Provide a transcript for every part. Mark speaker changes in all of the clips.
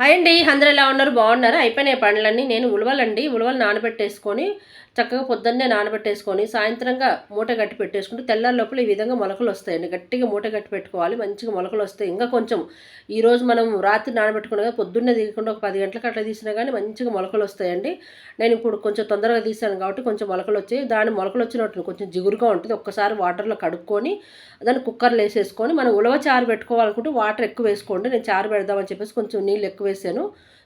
Speaker 1: Hi అండి అందరూ ఎలా ఉన్నారు? బాగున్నారు? అయిపోయినాయి పండ్లన్నీ. నేను ఉలవలండి. ఉలవలు నానబెట్టేసుకొని చక్కగా పొద్దున్నే నానబెట్టేసుకొని సాయంత్రంగా మూట గట్టి పెట్టేసుకుంటే తెల్లారి లోపల ఈ విధంగా మొలకలు వస్తాయండి గట్టిగా మూట గట్టి పెట్టుకోవాలి. మంచిగా మొలకలు వస్తాయి. ఇంకా కొంచెం ఈరోజు మనం రాత్రి నానబెట్టుకున్నా పొద్దున్నే దిగకుండా ఒక పది గంటలకు అట్లా తీసినా కానీ మంచిగా మొలకలు వస్తాయండి. నేను ఇప్పుడు కొంచెం తొందరగా తీసాను కాబట్టి కొంచెం మొలకలు వచ్చాయి. దాని మొలకలు వచ్చినట్టు కొంచెం జిగురుగా ఉంటుంది. ఒక్కసారి వాటర్లో కడుక్కొని దాన్ని కుక్కర్లో వేసేసుకొని మనం ఉలవ చారు పెట్టుకోవాలనుకుంటే వాటర్ ఎక్కువ వేసుకోండి. నేను చారు పెడదామని చెప్పేసి కొంచెం నీళ్ళు ఎక్కువ వేసాను.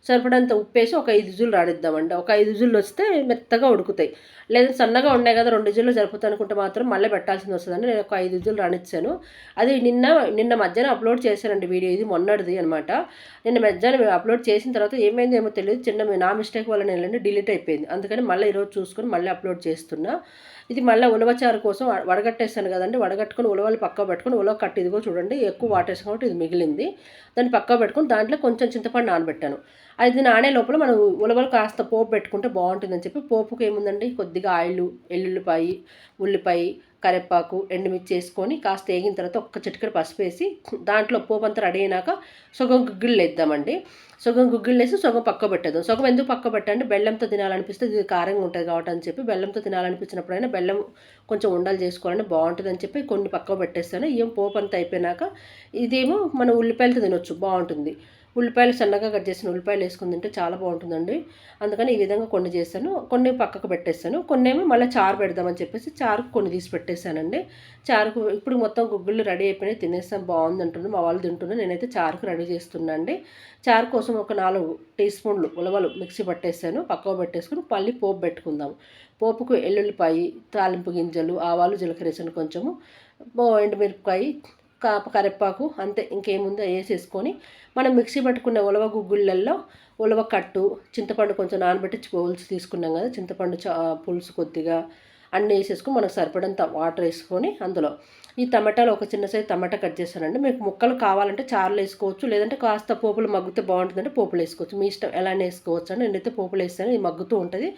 Speaker 1: సరిపడంత ఉప్పు వేసి ఒక ఐదు విజులు రాడిద్దామండి. ఒక ఐదు విజులు వస్తే మెత్తగా ఉడుకుతాయి. లేదా సన్నగా ఉన్నాయి కదా రెండు విజులు సరిపోతాయి అనుకుంటే మాత్రం మళ్ళీ పెట్టాల్సింది వస్తుందండి. నేను ఒక ఐదు విజులు రానిచ్చాను. అది నిన్న నిన్న మధ్యాహ్నం అప్లోడ్ చేశానండి వీడియో. ఇది మొన్నటిది అనమాట నిన్న మధ్యాహ్నం అప్లోడ్ చేసిన తర్వాత ఏమైంది ఏమో తెలియదు. చిన్న నా మిస్టేక్ వల్ల నేను డిలీట్ అయిపోయింది. అందుకని మళ్ళీ ఈరోజు చూసుకొని మళ్ళీ అప్లోడ్ చేస్తున్నా. ఇది మళ్ళీ ఉలవచారు కోసం వడగట్టేస్తాను కదండి. వడగట్టుకొని ఉలవలు పక్క పెట్టుకుని ఉలవ కట్టి ఇదిగో చూడండి. ఎక్కువ వాటేసి కాబట్టి ఇది మిగిలింది. దాన్ని పక్క పెట్టుకొని దాంట్లో కొంచెం చింతపండు నానబెట్టాను. అది నానే లోపల మనం ఉలవలు కాస్త పోపు పెట్టుకుంటే బాగుంటుందని చెప్పి పోపుకి ఏముందండి? కొద్దిగా ఆయిల్ ఎల్లుల్లిపాయి ఉల్లిపాయ కరివేపాకు ఎండుమిర్చి వేసుకొని కాస్త వేగిన తర్వాత ఒక్క చిటికెడు పసుపు వేసి దాంట్లో పోపు అంతా రెడీ అయినాక సగం గుగ్గిళ్ళు వేద్దామండి. సగం గుగ్గిళ్ళు వేసి సగం పక్క పెట్టేద్దాం. సగం ఎందుకు పక్క పెట్టండి? బెల్లంతో తినాలనిపిస్తే ఇది కారంగా ఉంటుంది కాబట్టి అని చెప్పి బెల్లంతో తినాలనిపించినప్పుడైనా బెల్లం కొంచెం ఉండలు చేసుకోవాలని బాగుంటుంది అని చెప్పి కొన్ని పక్క పెట్టేస్తాను. ఏం పోపు అంతా అయిపోయినాక ఇదేమో మన ఉల్లిపాయలతో తినొచ్చు. బాగుంటుంది. ఉల్లిపాయలు సన్నగా కట్ చేసిన ఉల్లిపాయలు వేసుకుని తింటే చాలా బాగుంటుందండి. అందుకని ఈ విధంగా కొన్ని చేస్తాను కొన్ని పక్కకు పెట్టేస్తాను కొన్ని ఏమో మళ్ళీ చారు పెడదామని చెప్పేసి చారుకు కొన్ని తీసి పెట్టేశానండి. చారుకు ఇప్పుడు మొత్తం గుగ్గుళ్ళు రెడీ అయిపోయినాయి. తినేస్తాం బాగుంది అంటున్నాను మా వాళ్ళు తింటున్నాను నేనైతే చారుకు రెడీ చేస్తున్నా అండి చారు కోసం ఒక నాలుగు టీ స్పూన్లు ఉలవలు మిక్సీ పట్టేస్తాను పక్కకు పెట్టేసుకుని మళ్ళీ పోపు పెట్టుకుందాం. పోపుకు ఎల్లుల్లిపాయి తాలింపు గింజలు ఆవాలు జీలకర్ర వేసాను కొంచెము ఎండుమిరపకాయ కాప కరివేపాకు అంతే ఇంకేముందో వేసేసుకొని మనం మిక్సీ పట్టుకున్న ఉలవ గుగ్గుళ్ళల్లో ఉలవ కట్టు చింతపండు కొంచెం నానబెట్టి పులుసు తీసుకున్నాం కదా చింతపండు పులుసు కొద్దిగా అన్నీ వేసేసుకుని మనకు సరిపడంత వాటర్ వేసుకొని అందులో. ఈ టమాటాలు ఒక చిన్న సైజు టమాటా కట్ చేశానండి. మీకు ముక్కలు కావాలంటే చారులు వేసుకోవచ్చు లేదంటే కాస్త పోపులు మగ్గితే బాగుంటుందంటే పోపులు వేసుకోవచ్చు. మీ ఇష్టం ఎలా వేసుకోవచ్చు అని నేనైతే పోపులు వేస్తాను ఇది మగ్గుతూ ఉంటుంది.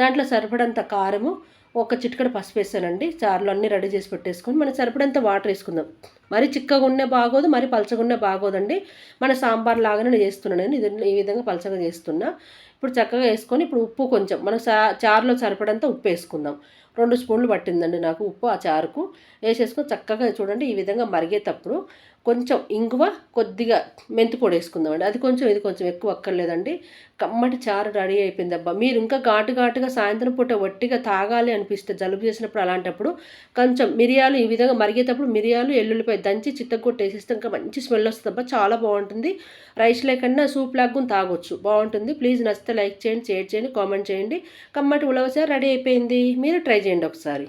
Speaker 1: దాంట్లో సరిపడంత కారము ఒక చిటికడ పసుపు వేసానండి. చారులు అన్నీ రెడీ చేసి పెట్టేసుకొని మనం సరిపడంత వాటర్ వేసుకుందాం. మరి చిక్కగా ఉండే బాగోదు మరి పలచగా ఉండే బాగోదండి. మన సాంబార్ లాగానే నేను చేస్తున్నాను. ఇది ఈ విధంగా పలచగా చేస్తున్నా. ఇప్పుడు చక్కగా వేసుకొని ఇప్పుడు ఉప్పు కొంచెం మనం చారులో సరిపడంత ఉప్పు వేసుకుందాం. రెండు స్పూన్లు పట్టిందండి నాకు ఉప్పు ఆ చారుకు. వేసేసుకొని చక్కగా చూడండి ఈ విధంగా మరిగేటప్పుడు కొంచెం ఇంగువ కొద్దిగా మెంతి పొడి వేసుకుందామండి. అది కొంచెం ఇది కొంచెం ఎక్కువ అక్కర్లేదండి. కమ్మటి చారు రెడీ అయిపోయింది అబ్బా. మీరు ఇంకా ఘాటు ఘాటుగా సాయంత్రం పూట వట్టిగా తాగాలి అనిపిస్తే జలుబు చేసినప్పుడు అలాంటప్పుడు కొంచెం మిరియాలు ఈ విధంగా మరిగేటప్పుడు మిరియాలు ఎల్లుల్లిపాయ దంచి చిత్తగొట్టు వేసేస్తే ఇంకా మంచి స్మెల్ వస్తుంది అబ్బా చాలా బాగుంటుంది. రైస్ లేకుండా సూప్ లాగా తాగొచ్చు. బాగుంటుంది. ప్లీజ్ నచ్చితే లైక్ చేయండి షేర్ చేయండి కామెంట్ చేయండి. కమ్మటి ఉలవసారి రెడీ అయిపోయింది. మీరు ట్రై చేయండి ఒకసారి.